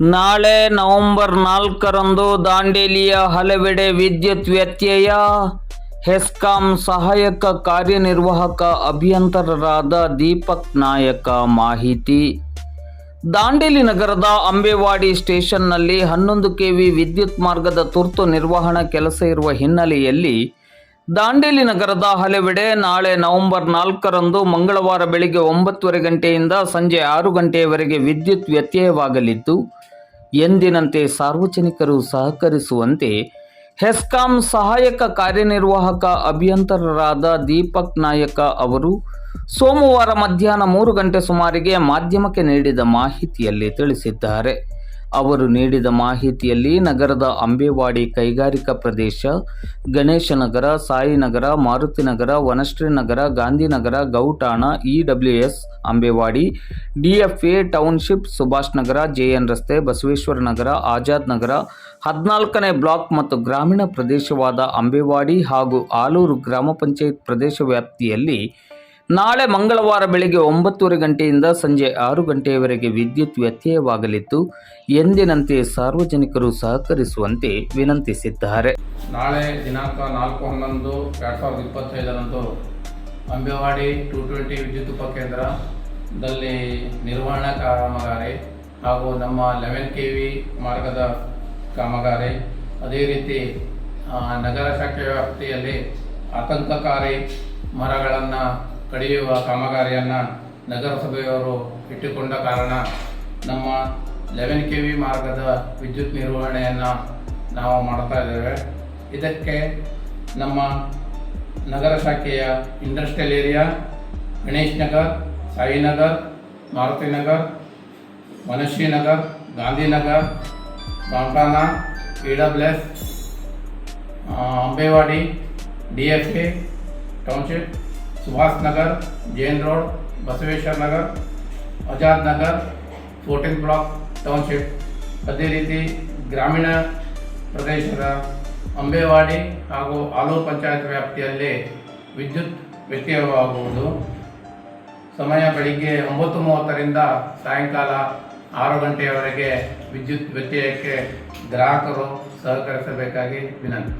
ನಾಳೆ ನವೆಂಬರ್ ನಾಲ್ಕರಂದು ದಾಂಡೇಲಿಯ ಹಲವೆಡೆ ವಿದ್ಯುತ್ ವ್ಯತ್ಯಯ. ಹೆಸ್ಕಾಂ ಸಹಾಯಕ ಕಾರ್ಯನಿರ್ವಾಹಕ ಅಭಿಯಂತರರಾದ ದೀಪಕ್ ನಾಯಕ ಮಾಹಿತಿ. ದಾಂಡೇಲಿ ನಗರದ ಅಂಬೇವಾಡಿ ಸ್ಟೇಷನ್ನಲ್ಲಿ ಹನ್ನೊಂದು ಕೆ ವಿ ವಿದ್ಯುತ್ ಮಾರ್ಗದ ತುರ್ತು ನಿರ್ವಹಣಾ ಕೆಲಸ ಇರುವ ಹಿನ್ನೆಲೆಯಲ್ಲಿ ದಾಂಡೇಲಿ ನಗರದ ಹಲವೆಡೆ ನಾಳೆ ನವೆಂಬರ್ ನಾಲ್ಕರಂದು ಮಂಗಳವಾರ ಬೆಳಿಗ್ಗೆ ಒಂಬತ್ತುವರೆ ಗಂಟೆಯಿಂದ ಸಂಜೆ ಆರು ಗಂಟೆಯವರೆಗೆ ವಿದ್ಯುತ್ ವ್ಯತ್ಯಯವಾಗಲಿದ್ದು ಎಂದಿನಂತೆ ಸಾರ್ವಜನಿಕರು ಸಹಕರಿಸುವಂತೆ ಹೆಸ್ಕಾಂ ಸಹಾಯಕ ಕಾರ್ಯನಿರ್ವಾಹಕ ಅಭಿಯಂತರರಾದ ದೀಪಕ್ ನಾಯಕ ಅವರು ಸೋಮವಾರ ಮಧ್ಯಾಹ್ನ ಮೂರು ಗಂಟೆ ಸುಮಾರಿಗೆ ಮಾಧ್ಯಮಕ್ಕೆ ನೀಡಿದ ಮಾಹಿತಿಯಲ್ಲಿ ತಿಳಿಸಿದ್ದಾರೆ. ಅವರು ನೀಡಿದ ಮಾಹಿತಿಯಲ್ಲಿ ನಗರದ ಅಂಬೇವಾಡಿ ಕೈಗಾರಿಕಾ ಪ್ರದೇಶ Ganeshnagar Sainagar Marutinagar Vanashree Nagar Gandhinagar Gautana E W S, Ambewadi, D F A township, Subhash Nagar, J N ರಸ್ತೆ, ಬಸವೇಶ್ವರ ನಗರ, ಆಜಾದ್ ನಗರ, ಹದಿನಾಲ್ಕನೇ ಬ್ಲಾಕ್ ಮತ್ತು ಗ್ರಾಮೀಣ ಪ್ರದೇಶವಾದ ಅಂಬೇವಾಡಿ ಹಾಗೂ ಆಲೂರು ಗ್ರಾಮ ಪಂಚಾಯತ್ ಪ್ರದೇಶ ವ್ಯಾಪ್ತಿಯಲ್ಲಿ ನಾಳೆ ಮಂಗಳವಾರ ಬೆಳಗ್ಗೆ ಒಂಬತ್ತುವರೆ ಗಂಟೆಯಿಂದ ಸಂಜೆ ಆರು ಗಂಟೆಯವರೆಗೆ ವಿದ್ಯುತ್ ವ್ಯತ್ಯಯವಾಗಲಿದ್ದು, ಎಂದಿನಂತೆ ಸಾರ್ವಜನಿಕರು ಸಹಕರಿಸುವಂತೆ ವಿನಂತಿಸಿದ್ದಾರೆ. ನಾಳೆ ದಿನಾಂಕ ನಾಲ್ಕು ಹನ್ನೊಂದು, ಎರಡು ಸಾವಿರದ ಇಪ್ಪತ್ತೈದರಂದು ಅಂಬೇವಾಡಿ ಟು ಟ್ವೆಂಟಿ ವಿದ್ಯುತ್ ಉಪಕೇಂದ್ರದಲ್ಲಿ ನಿರ್ವಹಣಾ ಕಾಮಗಾರಿ ಹಾಗೂ ನಮ್ಮ ಲೆವೆನ್ ಕೆ ವಿ ಮಾರ್ಗದ ಕಾಮಗಾರಿ, ಅದೇ ರೀತಿ ನಗರ ಶಾಖೆ ವ್ಯಾಪ್ತಿಯಲ್ಲಿ ಆತಂಕಕಾರಿ ಮರಗಳನ್ನು ಕಡಿಯುವ ಕಾಮಗಾರಿಯನ್ನು ನಗರಸಭೆಯವರು ಇಟ್ಟುಕೊಂಡ ಕಾರಣ ನಮ್ಮ ಲೆವೆನ್ ಕೆ ವಿ ಮಾರ್ಗದ ವಿದ್ಯುತ್ ನಿರ್ವಹಣೆಯನ್ನು ನಾವು ಮಾಡ್ತಾ ಇದ್ದೇವೆ. ಇದಕ್ಕೆ ನಮ್ಮ ನಗರ ಶಾಖೆಯ industrial area, Ganesh Nagar Sainagar Maruti Nagar Manashree Nagar Gandhinagar ಬಾಂಕಾನ E W S Ambewadi, D F A, township Subhash Nagar, Jain road, Basaveshwar Nagar, Azad Nagar fourteen block township ಅದೇ ರೀತಿ ಗ್ರಾಮೀಣ ಪ್ರದೇಶದ ಅಂಬೇವಾಡಿ ಹಾಗೂ ಆಲೂರು ಪಂಚಾಯತ್ ವ್ಯಾಪ್ತಿಯಲ್ಲಿ ವಿದ್ಯುತ್ ವ್ಯತ್ಯಯವಾಗುವುದು. ಸಮಯ ಬೆಳಿಗ್ಗೆ ಒಂಬತ್ತು ಮೂವತ್ತರಿಂದ ಸಾಯಂಕಾಲ ಆರು ಗಂಟೆಯವರೆಗೆ ವಿದ್ಯುತ್ ವ್ಯತ್ಯಯಕ್ಕೆ ಗ್ರಾಹಕರು ಸಹಕರಿಸಬೇಕಾಗಿ ವಿನಂತಿ.